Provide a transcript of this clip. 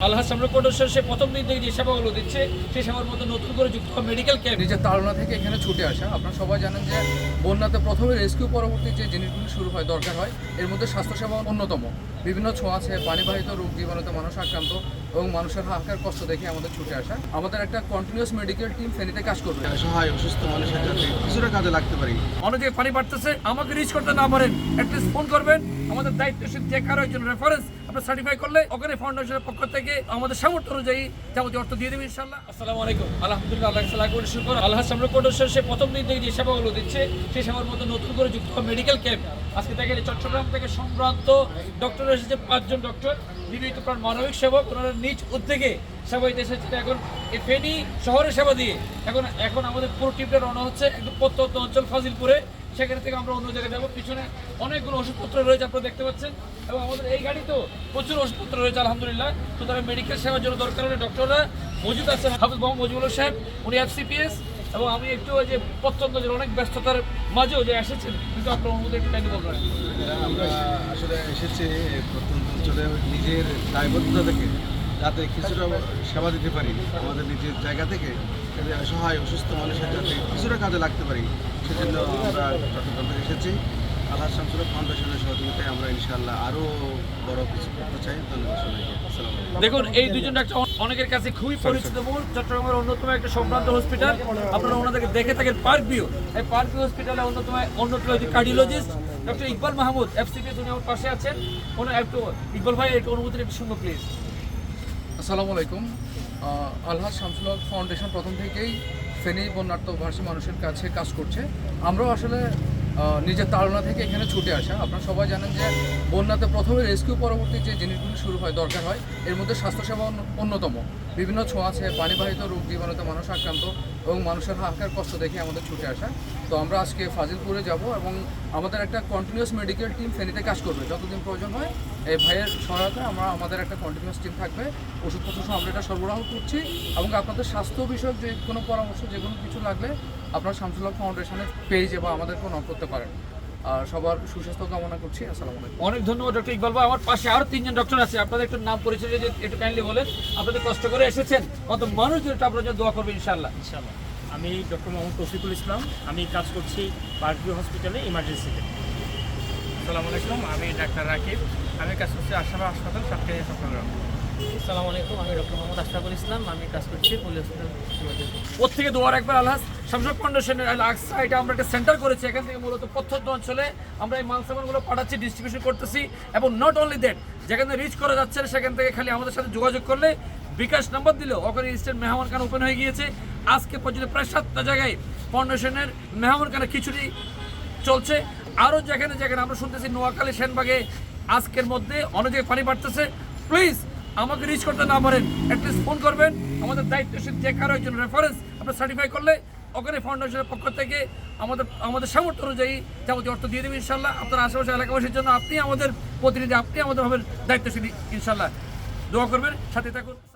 আল্লাহ সে প্রথম দিন থেকে যে সেবাগুলো দিচ্ছে সেই সেবার মধ্যে নতুন করে যুক্ত মেডিকেল ক্যাম্প নিজের তাড়না থেকে এখানে ছুটে আসা আপনারা সবাই জানেন যে বন্যাতে প্রথমে রেস্কিউ পরবর্তী যে জিনিসগুলি শুরু হয় দরকার হয় এর মধ্যে স্বাস্থ্যসেবা অন্যতম। বিভিন্ন পানিবাহিত রোগ জীবাণুতে মানুষ আক্রান্ত এবং মানুষের হাহাকার কষ্ট দেখে আমাদের ছুটে আসা। আমাদের একটা কন্টিনিউয়াস মেডিকেল টিম ফেনীতে কাজ করবে। সহায় অসুস্থ মানুষের যাতে কিছুটা কাজে লাগতে পারি। অনেক পানি বাড়তেছে আমাকে রিচ করতে না পারেন অ্যাটলিস্ট ফোন করবেন। আমাদের দায়িত্বশীল যে কারও একজন রেফারেন্স আপনার সার্টিফাই করলে ওখানে ফাউন্ডেশনের পক্ষ থেকে আমাদের সামর্থ্য অনুযায়ী যাবতীয় অর্থ দিয়ে দেবে ইনশাল্লাহ আসসালামু আলাইকুম। আলহামদুলিল্লাহ আল্লাহ সাল্লাহ করে, শুকর। আল্লাহ সামনে কোটেশ্বর সে প্রথম দিন থেকে যে সেবাগুলো দিচ্ছে, সেই সেবার মধ্যে নতুন করে যুক্ত মেডিকেল ক্যাম্প আজকে দেখেন চট্টগ্রাম থেকে সম্ভ্রান্ত ডক্টর এসেছে পাঁচজন ডক্টর নিবেদিত প্রাণ মানবিক সেবক। ওনারা নিজ উদ্যোগে সেবা দিতে এসেছেন এখন এই ফেনী শহরে সেবা দিয়ে। এখন এখন আমাদের পুরো টিমটা রওনা হচ্ছে একদম প্রত্যন্ত অঞ্চল ফাজিলপুরে। সেখান থেকে আমরা অন্য জায়গায় যাব। পিছনে অনেকগুলো ওষুধপত্র রয়েছে, আপনারা দেখতে পাচ্ছেন। এবং আমাদের এই গাড়িতেও প্রচুর ওষুধপত্র রয়েছে, আলহামদুলিল্লাহ। তো তারা মেডিকেল সেবার জন্য দরকার হলে ডক্টররা মজুদ আছেন, হাফিজ মোহাম্মদ মজিবুল সাহেব উনি এফসিপিএস এবং আমি একটু যে প্রত্যন্ত যে অনেক ব্যস্ততার মাঝেও যে এসেছেন, কিন্তু আপনার অনুমতি একটু টাইম বলবেন। আমরা আসলে এসেছি প্রত্যন্ত অঞ্চলে নিজের দায়বদ্ধতা থেকে। যাতে কিছুটা সেবা দিতে পারি আমাদের নিজের জায়গা থেকে সহায় অসুস্থ মানুষের যাতে কিছুটা কাজে লাগতে পারি সেজন্য আমরা চট্টগ্রাম থেকে এসেছি। আল্লাহ শামসুল ফাউন্ডেশনের সহযোগিতায় আমরা ইনশাআল্লাহ আরও বড় কিছু করতে চাই। ধন্যবাদ সবাইকে। দেখুন এই দুজন ডাক্তার অনেকের কাছে খুবই পরিচিত মুখ চট্টগ্রামের অন্যতম একটা সম্ভ্রান্ত হসপিটাল আপনারা ওনাদেরকে দেখে থাকেন পার্ক ভিউ এই পার্ক ভিউ হসপিটালে অন্যতম অন্যতম একটি cardiologist doctor Iqbal Mahmud FCP উনি আমার পাশে আছেন। ওনার একটু ইকবাল ভাই একটু অনুমতির একটু শুনব প্লিজ আসসালামু আলাইকুম। আলহাজ শামসুল হক ফাউন্ডেশন প্রথম থেকেই ফেনী বন্যার্থভাষী মানুষের কাছে কাজ করছে। আমরাও আসলে নিজের তাড়না থেকে এখানে ছুটে আসা। আপনারা সবাই জানেন যে বন্যাতে প্রথমে রেস্কিউ পরবর্তী যে জিনিসগুলি শুরু হয়, দরকার হয়, এর মধ্যে স্বাস্থ্যসেবা অন্যতম। বিভিন্ন ছোঁয়াছে পানিবাহিত রোগ জীবাণুতে মানুষ আক্রান্ত। এবং মানুষের হাহাকার কষ্ট দেখে আমাদের ছুটে আসা। তো আমরা আজকে ফাজিলপুরে যাব এবং আমাদের একটা কন্টিনিউয়াস মেডিকেল টিম ফেনীতে কাজ করবে। যতদিন প্রয়োজন হয়, এই ভাইয়ের সহায়তায় আমরা আমাদের একটা কন্টিনিউয়াস টিম থাকবে। ওষুধপত্র সহ আমরা এটা সরবরাহ করছি এবং আপনাদের স্বাস্থ্য বিষয়ক যে কোনো পরামর্শ, যে কোনো কিছু লাগলে আপনারা শামসুল্লাহ ফাউন্ডেশনের পেজে বা আমাদেরকে নক করতে পারেন। আর সবার সুস্বাস্থ্য কামনা করছি আসসালামু আলাইকুম। অনেক ধন্যবাদ ডক্টর ইকবাল ভাই। আমার পাশে আরও তিনজন ডক্টর আছে। আপনাদের একটু নাম পরিচয় যদি একটু কাইন্ডলি বলেন আপনাদের কষ্ট করে এসেছেন। কত মানুষ যেটা আপনার জন্য দোয়া করবে ইনশাআল্লাহ। ইনশাআল্লাহ। আমি ডক্টর মোহাম্মদ তৌফিকুল ইসলাম। আমি কাজ করছি পার্কভিউ হসপিটালে ইমার্জেন্সিতে। আসসালামু আলাইকুম আমি ডাক্তার রাকিব। আমি কাজ করছি আশাবা হাসপাতাল সাতক্ষীরা চট্টগ্রাম। আসসালামু আলাইকুম আমি ডক্টর মোহাম্মদ আশরাফুল ইসলাম। আমি কাজ করছি পুলিশ হসপিটাল ওর থেকে দোয়ার একবার আলহাস শামসুর ফাউন্ডেশনের আকসা এটা আমরা একটা সেন্টার করেছি। এখান থেকে মূলত প্রত্যন্ত অঞ্চলে আমরা এই মাল সামানগুলো পাঠাচ্ছি ডিস্ট্রিবিউশন করতেছি এবং নট অনলি দ্যাট যেখানে রিচ করা যাচ্ছে সেখান থেকে খালি আমাদের সাথে যোগাযোগ করলে বিকাশ নাম্বার দিলেও ওখানে ইনস্ট্যান্ট মেহমান খান ওপেন হয়ে গিয়েছে। আজকে পর্যন্ত প্রায় সাতটা জায়গায় ফাউন্ডেশনের মেহমান খানা খিচুড়ি চলছে। আরও যেখানে যেখানে আমরা শুনতেছি নোয়াখালী, সেনবাগে আজকের মধ্যে অনেক জায়গায় পানি বাড়তেছে প্লিজ আমাকে রিচ করতে না পারেন অ্যাটলিস্ট ফোন করবেন। আমাদের দায়িত্বশীল যে কারও একজন রেফারেন্স আপনার সার্টিফাই করলে ওখানে ফাউন্ডেশনের পক্ষ থেকে আমাদের আমাদের সামর্থ্য অনুযায়ী যাবতীয় অর্থ দিয়ে দেবে ইনশাল্লাহ আপনার আশেপাশে এলাকাবাসীর জন্য আপনি আমাদের প্রতিনিধি, আপনি আমাদের হবেন দায়িত্বশীল ইনশাল্লাহ দোয়া করবেন, সাথে থাকুন।